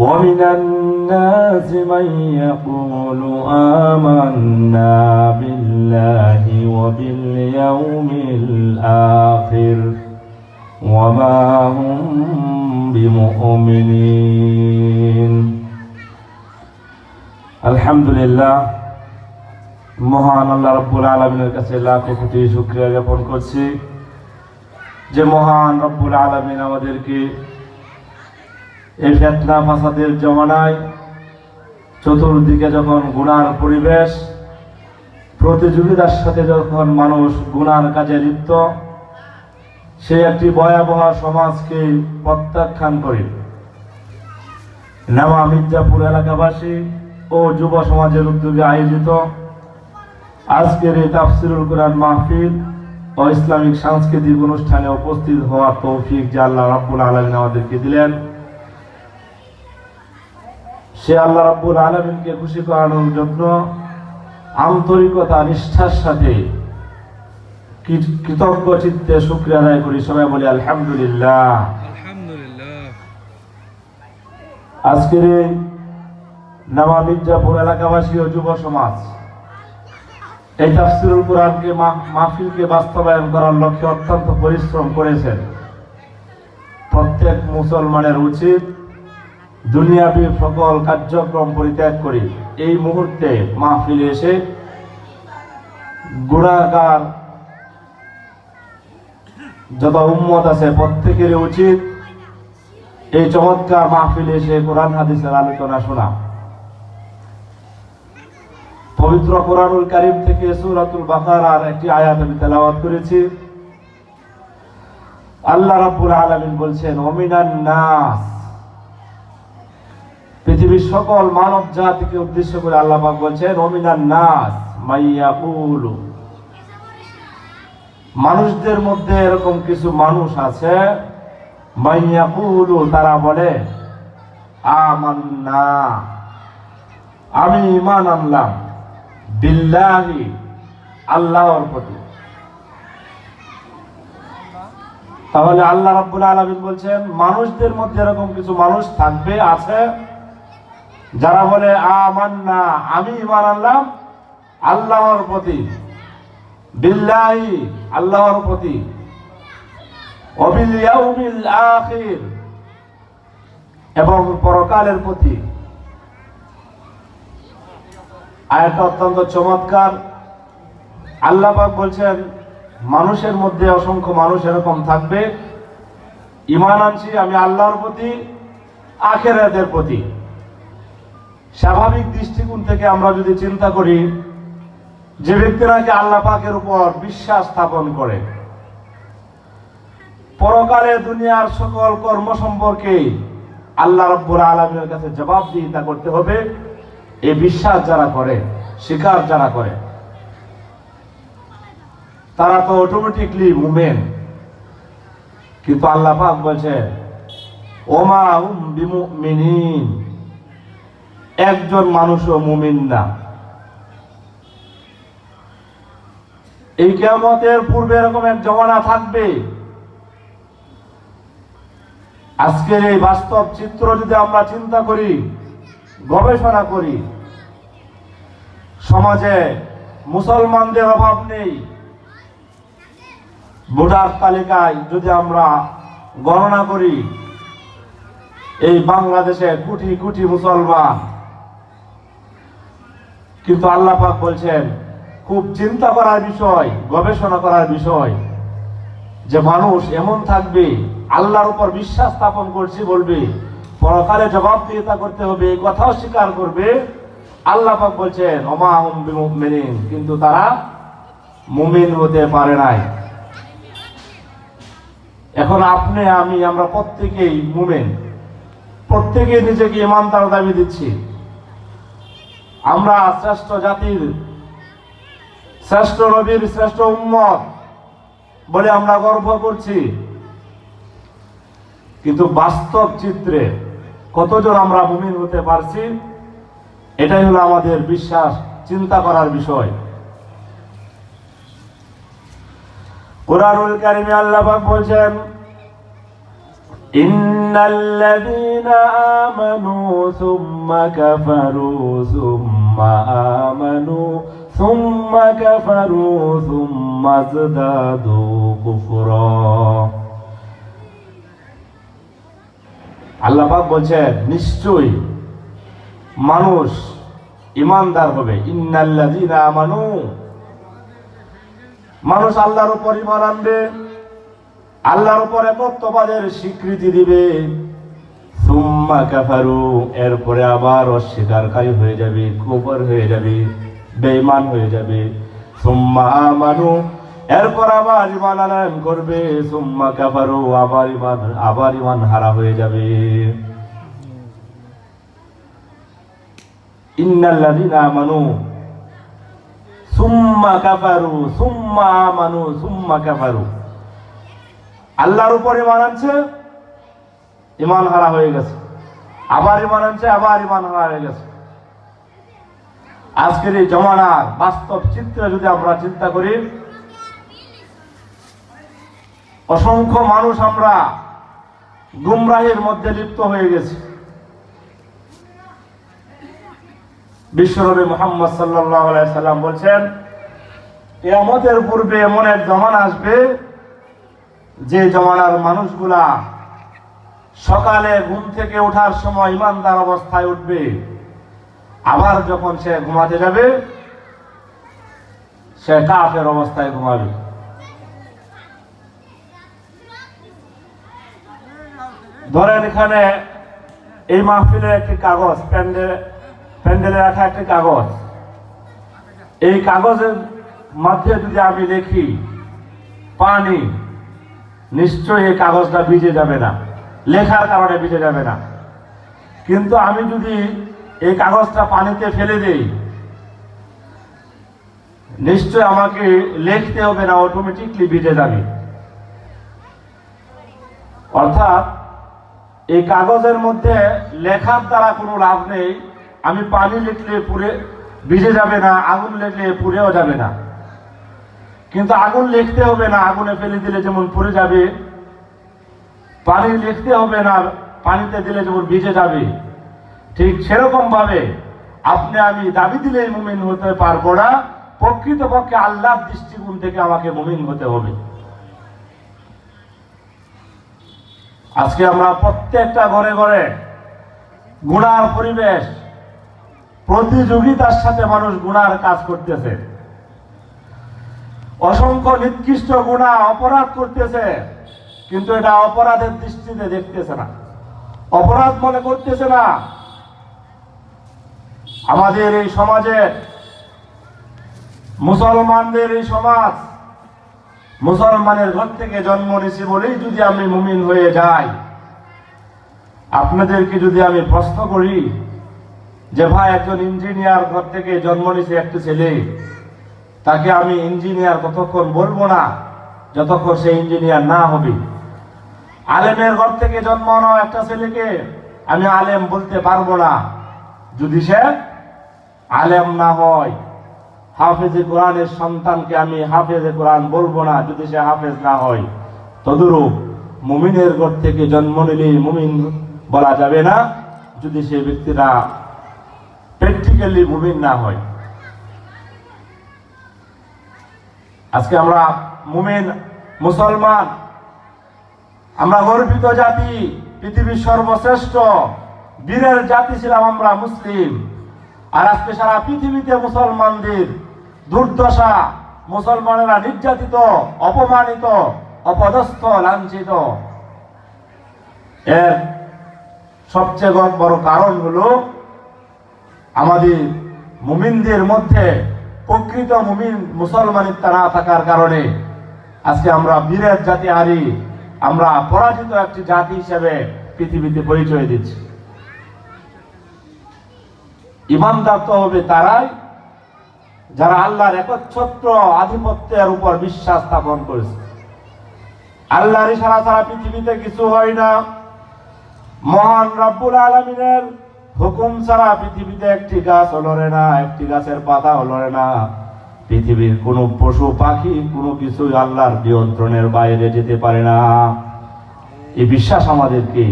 ومن الناس من يقول آمنا بالله وباليوم الآخر وما هم بمؤمنين الحمد لله মহান আল্লাহ রব্বুল আলমিনের কাছে লাখো কোটি শুক্রিয়া জ্ঞাপন করছি যে মহান রব্বুল আলমিন আমাদেরকে এই ফেতনা ফাসাদের জমানায় চতুর্দিকে যখন গুনার পরিবেশ, প্রতিযোগিতার সাথে যখন মানুষ গুনার কাজে লিপ্ত, সে একটি ভয়াবহ সমাজকে প্রত্যাখ্যান করে। নেওয়া মির্জাপুর এলাকাবাসী ও যুব সমাজের উদ্যোগে আয়োজিত আজকের এই তাফসিরুল কোরআন মাহফিল ও ইসলামিক সাংস্কৃতিক অনুষ্ঠানে উপস্থিত হওয়ার তৌফিক যে আল্লাহ রাব্বুল আলমিন আমাদেরকে দিলেন। সে আল্লাহ রাব্বুল আলমিনকে খুশি করানোর জন্য আন্তরিকতা নিষ্ঠার সাথে কৃতজ্ঞ চিত্তে শুক্রিয়া আদায় করি। সবাই বলি আলহামদুলিল্লাহ। আজকের এই নামা মির্জাপুর এলাকাবাসী ও যুব সমাজ এই তাফসিরুল কোরআনকে মাহফিলকে বাস্তবায়ন করার লক্ষ্যে অত্যন্ত পরিশ্রম করেছেন। প্রত্যেক মুসলমানের উচিত দুনিয়াবী সকল কার্যক্রম পরিত্যাগ করে। এই মুহূর্তে মাহফিলে এসে গুণাগার যত উম্মত আছে প্রত্যেকের উচিত এই চমৎকার মাহফিলে এসে কোরআন, হাদিসের আলোচনা শোনা। পবিত্র কোরআনুল কারিম থেকে সূরাতুল বাকারার একটি আয়াত আমি তেলাওয়াত করেছি। আল্লাহ রাব্বুল আলামিন বলছেন অমিনান নাস পৃথিবীর সকল মানব জাতিকে উদ্দেশ্য করে আল্লাহ পাক বলছেন অমিনান নাস মাইয়াকুলু। মানুষদের মধ্যে এরকম কিছু মানুষ আছে মাইয়া মাইয়াকুলু, তারা বলে, আমান্না। আমি ইমান আনলাম, বিল্লাহি, আল্লাহর প্রতি। তাহলে আল্লাহ রাব্বুল আলামিন বলছেন, মানুষদের মধ্যে এরকম কিছু মানুষ থাকবে, আছে? যারা বলে, আমান্না, আমি ইমান আনলাম আল্লাহর প্রতি, বিল্লাহি, আল্লাহর প্রতি আখির, এবং পরকালের প্রতি। আয়াতটা অত্যন্ত চমৎকার। আল্লাহ বলছেন, মানুষের মধ্যে অসংখ্য মানুষ এরকম থাকবে। ইমান আনছি আমি আল্লাহর প্রতি, আখেরাতের প্রতি। স্বাভাবিক দৃষ্টিকোণ থেকে আমরা যদি চিন্তা করি, যে ব্যক্তি নাকি আল্লাহ পাকের উপর বিশ্বাস স্থাপন করে, পরকালে দুনিয়ার সকল কর্ম সম্পর্কে আল্লাহ রব্বুল আলমের কাছে জবাবদিহিতা করতে হবে। এই বিশ্বাস যারা করে, স্বীকার যারা করে, তারা তো অটোমেটিকলি মুমেন। কিন্তু আল্লাহ পাক বলছে, ওমা হুম বিমুমিনিন। একজন মানুষও মুমিন না। এই কেমতের পূর্বে এরকম এক জমানা থাকবে। আজকের এই বাস্তব চিত্র যদি আমরা চিন্তা করি, গবেষণা করি, সমাজে মুসলমানদের অভাব নেই। ভোটার তালিকায় যদি আমরা গণনা করি, এই বাংলাদেশে কোটি কোটি মুসলমান কিন্তু আল্লাহ পাক বলছেন, খুব চিন্তা করার বিষয়, গবেষণা করার বিষয় যে মানুষ এমন থাকবে, আল্লাহর উপর বিশ্বাস স্থাপন করছি বলবে, পরকালে জবাবদিহিতা করতে হবে এই কথাও স্বীকার করবে। আল্লাহ পাক বলছেন হুম বিমুমিনিন কিন্তু তারা মুমিন হতে পারে নাই। এখন আপনি, আমি, আমরা প্রত্যেকেই মুমেন। প্রত্যেকে নিজেকে ইমানদার দাবি দিচ্ছি। আমরা শ্রেষ্ঠ জাতির, শ্রেষ্ঠ নবীর, শ্রেষ্ঠ উম্মত বলে আমরা গর্ব করছি। কিন্তু বাস্তব চিত্রে কতজন আমরা মুমিন হতে পারছি, এটাই হলো আমাদের বিশ্বাস, চিন্তা করার বিষয়। কোরআনুল কারিমে আল্লাহ বলছেন إن الذين آمنوا ثم كفروا ثم آمنوا ثم كفروا ثم ازدادوا كفرا আল্লাহ পাক বলছেন নিশ্চয়ই মানুষ ইমানদার হবে ইন্নাল্লাযীনা আমানু মানুষ আল্লাহর উপর ইমান আনবে আল্লাহর উপর একত্ববাদের স্বীকৃতি দিবে। সুম্মা কাফারু, এরপরে আবার অস্বীকারী হয়ে যাবে, কুফর হয়ে যাবে, বেঈমান হয়ে যাবে। সুম্মা আমানু, এরপর আবার ইমান আনয়ন করবে। সুম্মা কাফারু, আবার ইমান আবার ইমান হারা হয়ে যাবে। ইন্নাল্লাযীনা আমানু, সুম্মা কাফারু, সুম্মা আমানু, সুম্মা কাফারু। আল্লাহর উপর ইমান আনছে ইমান হারা হয়ে গেছে। আবার ইমান আনছে, আবার ইমান হারা হয়ে গেছে। আজকের এই জমানার বাস্তব চিত্রে যদি আমরা চিন্তা করি, অসংখ্য মানুষ আমরা গুমরাহের মধ্যে লিপ্ত হয়ে গেছি। বিশ্বনবী মোহাম্মদ সাল্লাহ সাল্লাম বলছেন আমাদের পূর্বে এমন এক জমান আসবে যে জমানার মানুষগুলা সকালে ঘুম থেকে ওঠার সময় ইমানদার অবস্থায় উঠবে, আবার যখন সে ঘুমাতে যাবে, সে কাফের অবস্থায় ঘুমাবে। ধরেন এখানে এই মাহফিলে একটি কাগজ প্যান্ডেল প্যান্ডেলে রাখা একটি কাগজ। এই কাগজের মধ্যে যদি আমি দেখি, পানি নিশ্চয়ই এই কাগজটা ভিজে যাবে না। লেখার কারণে ভিজে যাবে না। কিন্তু আমি যদি এই কাগজটা পানিতে ফেলে দেই নিশ্চয় আমাকে লিখতে হবে না অটোমেটিকলি ভিজে যাবে। অর্থাৎ এই কাগজের মধ্যে লেখার দ্বারা কোনো লাভ নেই। আমি পানি লিখলে পুড়ে ভিজে যাবে না, আগুন লিখলে পুড়েও যাবে না। কিন্তু আগুন লিখতে হবে না, আগুনে ফেলে দিলে যেমন পড়ে যাবে, পানি লিখতে হবে না, পানিতে দিলে যেমন ভিজে যাবে। ঠিক সেরকম ভাবে আপনি আমি দাবি দিলেই মুমিন হতে পারব না, প্রকৃতপক্ষে আল্লাহর দৃষ্টিকোণ থেকে আমাকে মুমিন হতে হবে। আজকে আমরা প্রত্যেকটা ঘরে ঘরে গুণার পরিবেশ, প্রতিযোগিতার সাথে মানুষ গুণার কাজ করতেছে। অসংখ্য নিকৃষ্ট গুণা অপরাধ করতেছে, কিন্তু এটা অপরাধের দৃষ্টিতে দেখতেছে না। অপরাধ মনে করতেছে না। আমাদের এই সমাজে মুসলমানদের এই সমাজ, মুসলমানের ঘর থেকে জন্ম নিছি বলেই যদি আমি মুমিন হয়ে যাই, আপনাদেরকে যদি আমি প্রশ্ন করি যে ভাই একজন ইঞ্জিনিয়ার ঘর থেকে জন্ম নিছে একটা ছেলে তাকে আমি ইঞ্জিনিয়ার ততক্ষণ বলব না, যতক্ষণ সে ইঞ্জিনিয়ার না হবে। আলেমের ঘর থেকে জন্ম জন্মানো একটা ছেলেকে, আমি আলেম বলতে পারব না। যদি সে আলেম না হয়, হাফেজে কোরআনের সন্তানকে আমি হাফেজে কোরআন বলব না, যদি সে হাফেজ না হয়। তদুরূপ মুমিনের ঘর থেকে জন্ম নিলেই মুমিন বলা যাবে না, যদি সে ব্যক্তিরা প্র্যাকটিক্যালি মুমিন না হয়। আজকে আমরা মুমিন, মুসলমান, আমরা গর্বিত জাতি, পৃথিবীর সর্বশ্রেষ্ঠ, বীরের জাতি ছিলাম আমরা মুসলিম। আর আজকে সারা পৃথিবীতে মুসলমানদের দুর্দশা, মুসলমানেরা নির্যাতিত, অপমানিত, অপদস্থ, লাঞ্ছিত। এর সবচেয়ে বড়- কারণ হলো আমাদের মুমিনদের মধ্যে প্রকৃত মুমিন মুসলমানিত্ব না থাকার কারণে আজকে আমরা বীরের জাতি হারি, আমরা পরাজিত একটি জাতি হিসেবে পৃথিবীতে পরিচয় দিচ্ছি। ইমানদার তো হবে তারাই, যারা আল্লাহর একচ্ছত্র আধিপত্যের উপর বিশ্বাস স্থাপন করেছে। আল্লাহর ইশারা ছাড়া পৃথিবীতে কিছু হয় না। মহান রব্বুল আলমিনের হুকুম ছাড়া পৃথিবীতে একটি গাছ লড়ে না, একটি গাছের পাতা লড়ে না। পৃথিবীর কোনো পশু, পাখি, কোনো কিছুই আল্লাহর নিয়ন্ত্রণের বাইরে যেতে পারে না। এই বিশ্বাস আমাদেরকে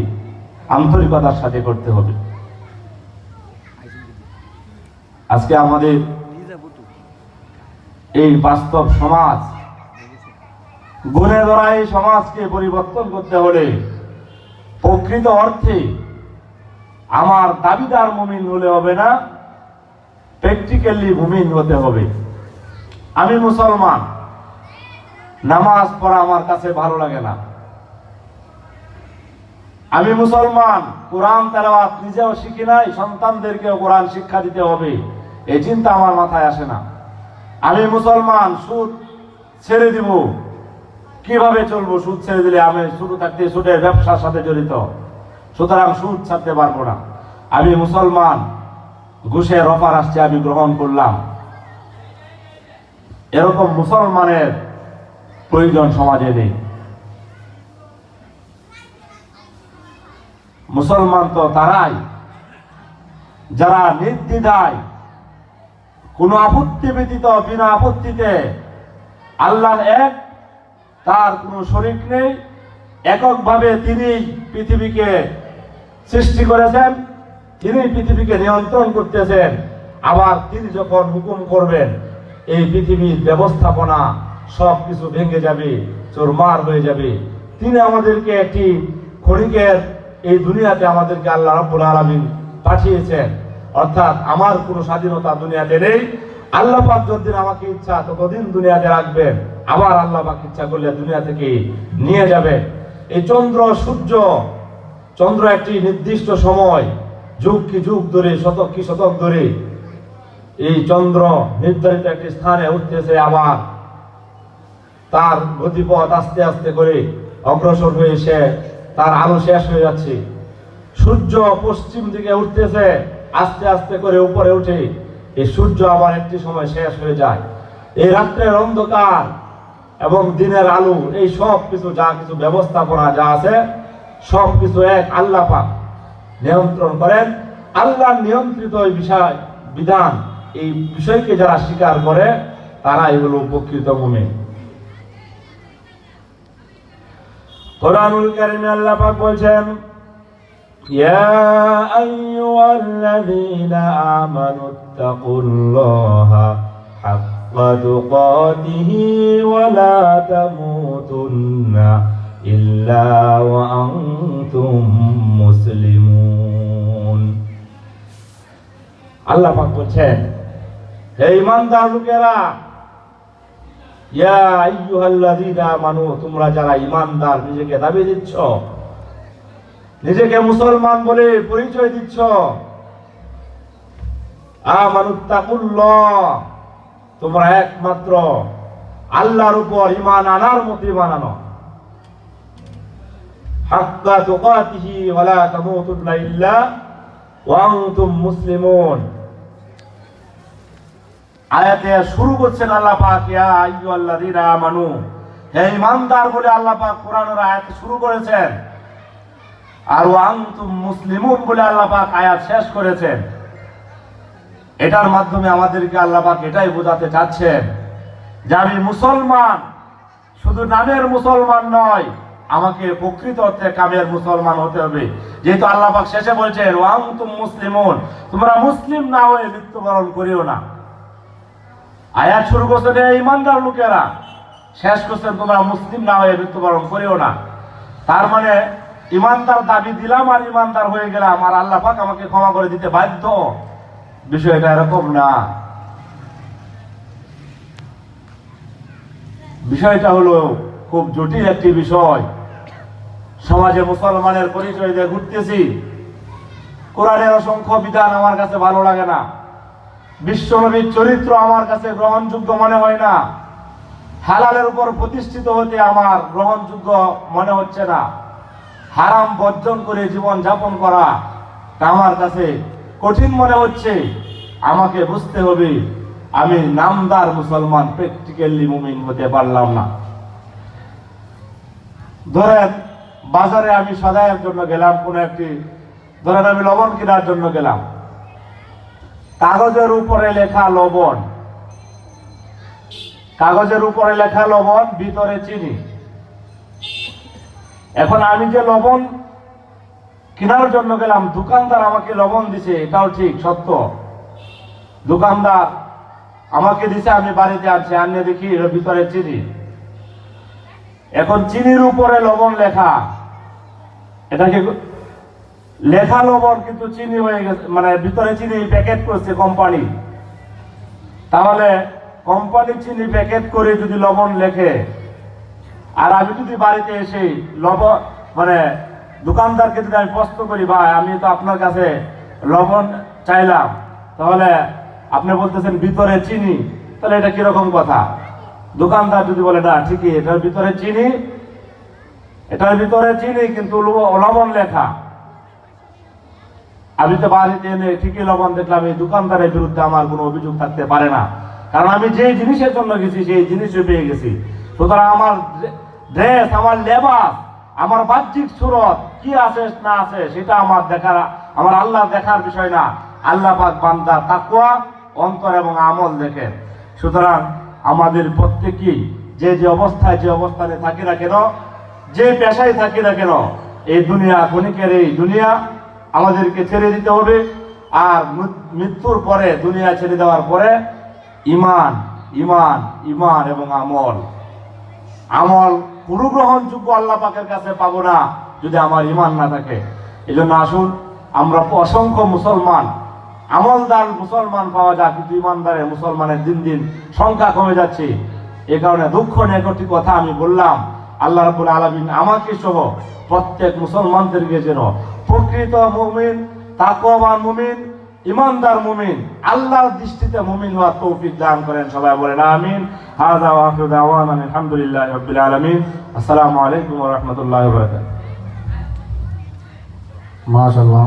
আন্তরিকতার সাথে করতে হবে। আজকে আমাদের এই বাস্তব সমাজ, গুণে ধরা এই সমাজকে পরিবর্তন করতে হলে প্রকৃত অর্থে আমার দাবিদার মুমিন হলে হবে না প্র্যাকটিক্যালি মুমিন হতে হবে। আমি মুসলমান, নামাজ পড়া আমার কাছে ভালো লাগে না। আমি মুসলমান, কোরআন তেলাওয়াত নিজেও শিখি নাই, সন্তানদেরকেও কোরআন শিক্ষা দিতে হবে, এই চিন্তা আমার মাথায় আসে না। আমি মুসলমান, সুদ ছেড়ে দিব। কীভাবে চলবো সুদ ছেড়ে দিলে আমি শুরু থাকতে সুদের ব্যবসার সাথে জড়িত? সুতরাং সুদ ছাড়তে পারব না। আমি মুসলমান, ঘুষের অফার আসছে, আমি গ্রহণ করলাম। এরকম মুসলমানের প্রয়োজন সমাজে নেই। মুসলমান তো তারাই, যারা নির্দ্বিধায় কোনো আপত্তি ব্যতীত, বিনা আপত্তিতে আল্লাহর এক, তার কোনো শরিক নেই। এককভাবে তিনি পৃথিবীকে সৃষ্টি করেছেন, তিনি পৃথিবীকে নিয়ন্ত্রণ করতেছেন, আবার তিনি যখন হুকুম করবেন, এই পৃথিবীর ব্যবস্থাপনা সব কিছু ভেঙে যাবে, চোরমার হয়ে যাবে। তিনি আমাদেরকে একটি ক্ষণিকের এই দুনিয়াতে আমাদেরকে আল্লাহ রাব্বুল আলামিন পাঠিয়েছেন। অর্থাৎ আমার কোনো স্বাধীনতা দুনিয়াতে নেই। আল্লাহ পাক যতদিন আমাকে ইচ্ছা ততদিন দুনিয়াতে রাখবেন। আবার আল্লাহ পাক ইচ্ছা করলে দুনিয়া থেকে নিয়ে যাবে এই চন্দ্র, সূর্য চন্দ্র একটি নির্দিষ্ট সময়, যুগ কি যুগ ধরে, শতক কি শতক ধরে, এই চন্দ্র নির্ধারিত একটি স্থানে উঠতেছে আবার। তার গতিপথ আস্তে আস্তে করে অগ্রসর হয়ে সে, তার আলো শেষ হয়ে যাচ্ছে। সূর্য পশ্চিম দিকে উঠতেছে, আস্তে আস্তে করে উপরে উঠে, এই সূর্য আবার একটি সময় শেষ হয়ে যায়। এই রাত্রের অন্ধকার এবং দিনের আলো, এই সব কিছু যা কিছু ব্যবস্থাপনা যা আছে সব কিছু এক আল্লাহ পাক নিয়ন্ত্রণ করেন আল্লাহ নিয়ন্ত্রিত এই বিষয় বিধান এই বিষয়কে যারা স্বীকার করে তারা এগুলো উপকৃত মুমিন কোরআনুল কারিমে আল্লাহ পাক বলছেন يا أيها الذين آمنوا اتقوا الله حق تقاته ولا تموتن إلا وأنتم مسلمون আল্লাহ পাক বলছেন হে ইমানদার লোকেরা ইয়া আইয়ুহাল্লাযীনা আমানু তোমরা যারা ইমানদার নিজেকে দাবি দিচ্ছ নিজেকে মুসলমান বলে পরিচয় দিচ্ছ আমানুত্তাকুল্লাহ তোমরা একমাত্র আল্লাহর উপর ইমান আনার মতো ইমান আনো হাক্কা তুকাতিহি ওয়ালা তামুতুন্না ইল্লা ওয়া আনতুম আয়াতে শুরু করছেন আল্লাহ পাক, ইয়া আইয়ুহাল্লাযীনা আমানু। হে ঈমানদার বলে আল্লাহ পাক কোরআনের আয়াত শুরু করেছেন। আর ওয়া আনতুম মুসলিমুন বলে আল্লাহ পাক আয়াত শেষ করেছেন। এটার মাধ্যমে আমাদেরকে আল্লাহ পাক এটাই বোঝাতে চাচ্ছেন যে আমি মুসলমান, শুধু নামের মুসলমান নয় আমাকে প্রকৃত অর্থে কামের মুসলমান হতে হবে। যেহেতু আল্লাহ পাক শেষে বলছেন, ওয়াং তুম মুসলিমুন। তোমরা মুসলিম না হয়ে মৃত্যুবরণ করিও না। আয়াত শুরু করছেন এই ইমানদার লোকেরা, শেষ করছেন তোমরা মুসলিম না হয়ে মৃত্যুবরণ করিও না। তার মানে ইমানদার দাবি দিলাম আর ইমানদার হয়ে গেলাম, আর আল্লাহ পাক আমাকে ক্ষমা করে দিতে বাধ্য। বিষয়টা এরকম না। বিষয়টা হলো খুব জটিল একটি বিষয়। সমাজে মুসলমানের পরিচয় দিয়ে ঘুরতেছি। কোরআনের অসংখ্য বিধান আমার কাছে ভালো লাগে না। বিশ্বনবীর চরিত্র আমার কাছে গ্রহণযোগ্য মনে হয় না। হালালের উপর প্রতিষ্ঠিত হতে আমার গ্রহণযোগ্য মনে হচ্ছে না। হারাম বর্জন করে জীবন যাপন করা আমার কাছে কঠিন মনে হচ্ছে। আমাকে বুঝতে হবে, আমি নামদার মুসলমান প্র্যাকটিক্যালি মুমিন হতে পারলাম না। ধরেন বাজারে আমি সদায়ের জন্য গেলাম, কোন একটি, ধরেন আমি লবণ কেনার জন্য গেলাম। কাগজের উপরে লেখা লবণ। কাগজের উপরে লেখা লবণ, ভিতরে চিনি। এখন আমি যে লবণ কেনার জন্য গেলাম, দোকানদার আমাকে লবণ দিছে, এটাও ঠিক, সত্য। দোকানদার আমাকে দিছে, আমি বাড়িতে আনছি আনিয়ে দেখি ভিতরে চিনি। এখন চিনির উপরে লবণ লেখা। এটাকে লেখা লবণ কিন্তু চিনি হয়ে গেছে মানে ভিতরে চিনি প্যাকেট করছে কোম্পানি তাহলে কোম্পানি চিনি প্যাকেট করে যদি লবণ লেখে, আর আমি যদি বাড়িতে এসে লবণ মানে দোকানদারকে যদি আমি প্রশ্ন করি, ভাই, আমি তো আপনার কাছে লবণ চাইলাম, তাহলে আপনি বলতেছেন ভিতরে চিনি, তাহলে এটা কীরকম কথা? দোকানদার যদি বলে, না, ঠিকই, এটার ভিতরে চিনি এটার ভিতরে চিনি কিন্তু লবণ লেখা। আমি তো বাড়িতে এনে ঠিকই লবণ দেখলাম, এই দোকানদারের বিরুদ্ধে আমার কোনো অভিযোগ থাকতে পারে না। কারণ আমি যে জিনিসের জন্য গেছি, সেই জিনিসও পেয়ে গেছি। সুতরাং আমার ড্রেস, আমার লেবাস, আমার বাহ্যিক সুরত, কি আছে না আছে, সেটা আমার দেখার, আমার আল্লাহ দেখার বিষয় না। আল্লাহ বান্দা তাকুয়া অন্তর এবং আমল দেখেন। সুতরাং আমাদের প্রত্যেকেই যে যে অবস্থায়, যে অবস্থানে থাকি না কেন যে পেশায় থাকি না কেন, এই দুনিয়া ক্ষণিকের এই দুনিয়া আমাদেরকে ছেড়ে দিতে হবে। আর মৃত্যুর পরে, দুনিয়া ছেড়ে দেওয়ার পরে ইমান ইমান ইমান এবং আমল। আমল পুরো গ্রহণযোগ্য আল্লাহ পাকের কাছে পাবো না যদি আমার ইমান না থাকে। এই জন্য আসুন, আমরা অসংখ্য মুসলমান, আমলদার মুসলমান পাওয়া যায় কিন্তু ইমানদারের মুসলমানের দিন দিন সংখ্যা কমে যাচ্ছে। এ কারণে দুঃখ নিয়ে কথা আমি বললাম। আল্লাহ রাবুল আলমিন আমাকে সহ প্রত্যেক মুসলমানদেরকে যেন প্রকৃত মুমিন, তাকওয়াবান মুমিন, ইমানদার মুমিন, আল্লাহর দৃষ্টিতে মুমিন হওয়ার তৌফিক দান করেন। সবাই বলেন আমিন। হাযা ওয়া আখিরু দাওয়ানা আলহামদুলিল্লাহি রাব্বিল আলামিন। আসসালামু আলাইকুম রাহমাতুল্লাহি ওয়া বারাকাতুহু। মাশাল্লাহ